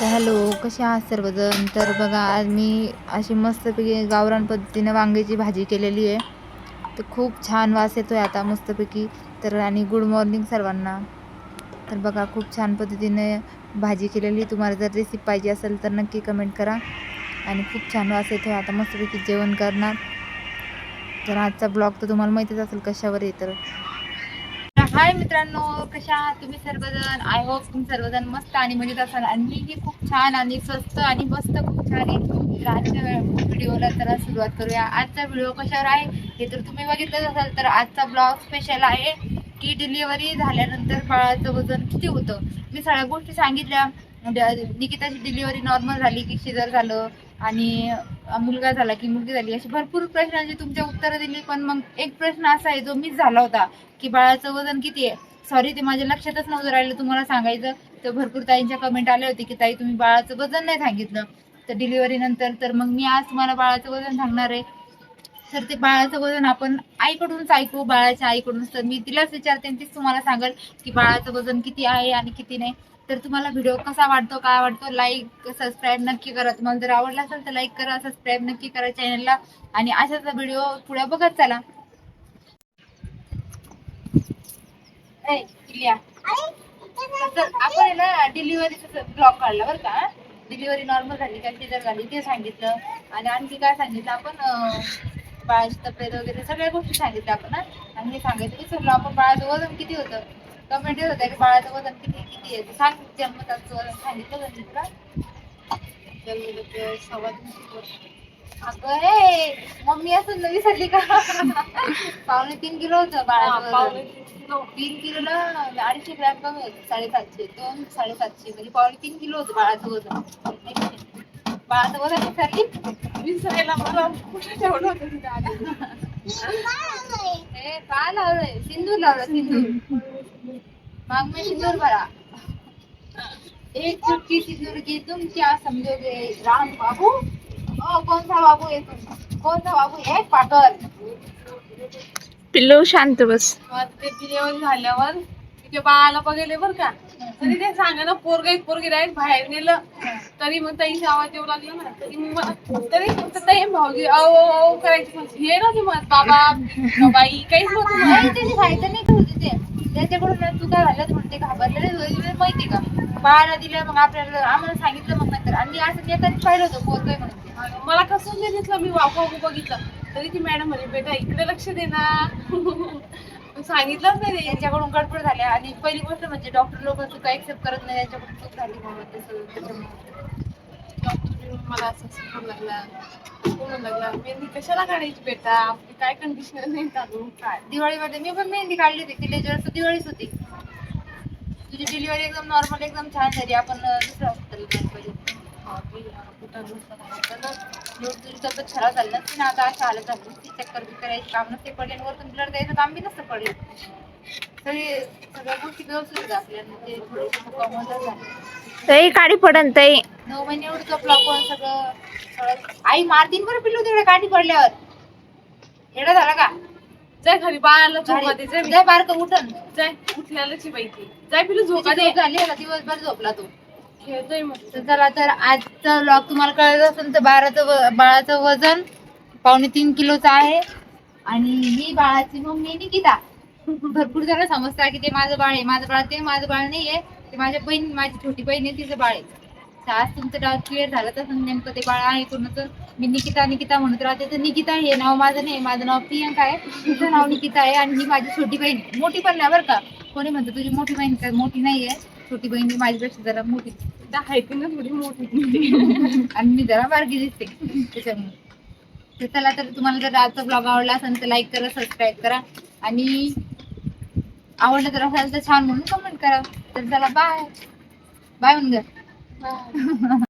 तर हॅलो कसे आहात सर्वजण? तर बघा आज मी अशी मस्तपैकी गावरान पद्धतीनं वांग्याची भाजी केलेली आहे. तर खूप छान वास येतो आहे आता मस्तपैकी. तर आणि गुड मॉर्निंग सर्वांना. तर बघा खूप छान पद्धतीने भाजी केलेली. तुम्हाला जर रेसिपी पाहिजे असेल तर नक्की कमेंट करा. आणि खूप छान वास येतो आहे आता मस्तपैकी जेवण करणार. तर आजचा ब्लॉग तर तुम्हाला माहितीच असेल कशावर आहे तर. हाय मित्रांनो कशा आहात तुम्ही सर्वजण? आय होप तुम्ही सर्वजण मस्त आणि मजेत असाल. आणि मीही खूप छान आणि स्वस्त आणि मस्त खूप छान आहे. तर आजच्या व्हिडिओला तर सुरुवात करूया. आजचा व्हिडिओ कशावर आहे हे तर तुम्ही बघितलंच असाल तर आजचा ब्लॉग स्पेशल आहे की डिलिव्हरी झाल्यानंतर बाळाचं वजन किती होतं? मी सगळ्या गोष्टी सांगितल्या. म्हणजे निकिताची डिलिव्हरी नॉर्मल झाली की शिजर झालं आणि मुलगा झाला की मुलगी झाली अशी भरपूर प्रश्नांची तुमच्या उत्तरं दिली पण मग एक प्रश्न असा आहे जो मिस झाला होता की बाळाचं वजन किती आहे? सॉरी ते माझ्या लक्षातच नव्हतं राहिलं तुम्हाला सांगायचं. तर भरपूर ताईंच्या कमेंट आल्या होते की ताई तुम्ही बाळाचं वजन नाही सांगितलं. तर डिलिव्हरी नंतर तर मग मी आज तुम्हाला बाळाचं वजन सांगणार आहे. तर ते बाळाचं वजन आपण आईकडूनच ऐकू बाळाच्या आईकडूनच. तर मी तिलाच विचारते आणि तीच तुम्हाला सांगेल की बाळाचं वजन किती आहे आणि किती नाही. तर तुम्हाला व्हिडिओ कसा वाटतो काय वाटतो लाईक सबस्क्राईब नक्की करा. तुम्हाला जर आवडला असेल तर लाईक करा सबस्क्राईब नक्की करा चॅनलला आणि अशाच व्हिडिओ पुढे बघत चला. तर आपण आहे ना डिलिव्हरीचा ब्लॉग काढला बरं का डिलिव्हरी नॉर्मल झाली का सिजर झाली ते सांगितलं. आणि आणखी काय सांगितलं आपण बाळाची तब्येत वगैरे सगळ्या गोष्टी सांगितल्या आपण. आणि हे सांगायचं विसरलो आपण बाळाचं वजन किती होतं कमेंट येत होत्या की बाळाचं वजन किती किती आहे सांग जन्मताचं वजन सांगितलं का मी तुला जन्मताचं सव्वा तीनशे वर्ष. अगं हे मम्मी असून न विसरली का पावणे तीन किलो होतं बाळाचं. तीन किलोला अडीचशे ग्रॅम कमी होतं साडेसातशे दोन साडेसातशे म्हणजे पावणे तीन किलो होतं बाळाचं वजन बाळाचं वजन विसरली विसरायला मला कुठे ठेवलं होतं तिथे आधी. हे काय लावलंय सिंदूर लावलं सिंदूर. मग मी सिंदूर भरा. एक चुटकी सिंदूर की तुम क्या समझोगे राम बाबू. ओ कौन सा बाबू है तुम कौन सा बाबू है पागल पिल्लू शांत बस. मग ते डिलिव्हरी झाल्यावर तिच्या बाळाला बघेले बर का? तरी ते सांगा ना पोरगा एक पोरगी डायरेक्ट बाहेर नेलं. तरी मग ताईचा आवाज येऊ लागला ना तरी मग तरी फक्त ताई भाऊजी अहो अहो करायची म्हणते. हे ना मग बाबा बाई काहीच होत नाही सांगितलं नाही करू तिथे त्याच्याकडून ना चुका झाल्यात म्हणून ते घाबरलेले होते. माहिती का? बाळाला दिलं मग आपल्याला आम्हाला सांगितलं मग नंतर. आणि असं नेत्याने पाहिलं होतं पोरतोय म्हणून. ते. आणि मला कसं नाही दिसलं मी वापा बघितलं. तरी ती मॅडम म्हणे बेटा इकडे लक्ष दे ना. सांगितलंच नाही यांच्याकडून गडबड झाल्या आणि पहिली गोष्ट म्हणजे डॉक्टर लोक चुका एक्सेप्ट करत नाही यांच्याकडून चूक झाली म्हणून तसं त्याच्यामुळे. डॉक्टर मला असं असं लागला बोलू लागला. मेहंदी कशाला काढायची बेटा? आपली काय कंडिशनर नाही काढून काय? दिवाळीमध्ये मी पण मेहंदी काढली होती तिला जर दिवाळीच होती. तुझी डिलिव्हरी एकदम नॉर्मल एकदम छान झाली. आपण दुसरं तुझी खराब झाली नसती ना आता अशा हालत झाली चक्कर बिक्कर यायची काम नसते पडले आणि वरतून ब्लड द्यायचं काम बी नसतं पडले. सगळी सगळ्या गोष्टी व्यवस्थित होत्या आपल्या म्हणजे झाली. ताई काढी पडन ताई. नऊ महिने एवढं जपलं आपण सगळं. आई मारतीन बरं पिल्लू तिकडे काठी पडल्यावर. येडा झाला का? जाय खाली बाळाला झोपा दे जाय जाय बारक उठन. जाय उठल्यालाची बाई ती. जाय पिलू झोपा तिची दे दिवसभर झोपला तो. खेळतोय तर चला तर आजचा ब्लॉग तुम्हाला कळत असेल तर बाराचं व- बाळाचं वजन पावणे तीन किलोचं आहे. आणि ही बाळाची मम्मी निकिता. भरपूर जण समजतात की ते माझं बाळ आहे. माझं बाळ ते माझं बाळ नाही आहे ते माझ्या बहीण माझी छोटी बहीण आहे तिचं बाळ आहे. तर आज तुमचं डाऊट क्लिअर झालं तर नेमकं ते बाळ आहे कोणाचं? मी निकिता निकिता म्हणत राहते. तर निकिता हे नाव माझं नाही माझं नाव प्रियंका आहे. तिचं नाव निकिता आहे आणि ही माझी छोटी बहीण आहे. मोठी पण नाही बरं का. कोणी म्हणतं तुझी मोठी बहीण काय मोठी नाहीये. छोटी बहीण माझ्यापेक्षा जरा मोठी हायती ना थोडी मोठी. दिसते. आणि मी जरा बारकी दिसते. त्याच्यामुळे. तर चला तर तुम्हाला जर आजचा ब्लॉग आवडला असेल तर लाईक करा सबस्क्राईब करा. आणि आवडलं तर असेल तर छान म्हणून कमेंट करा. तर चला बाय बाय म्हणून हा.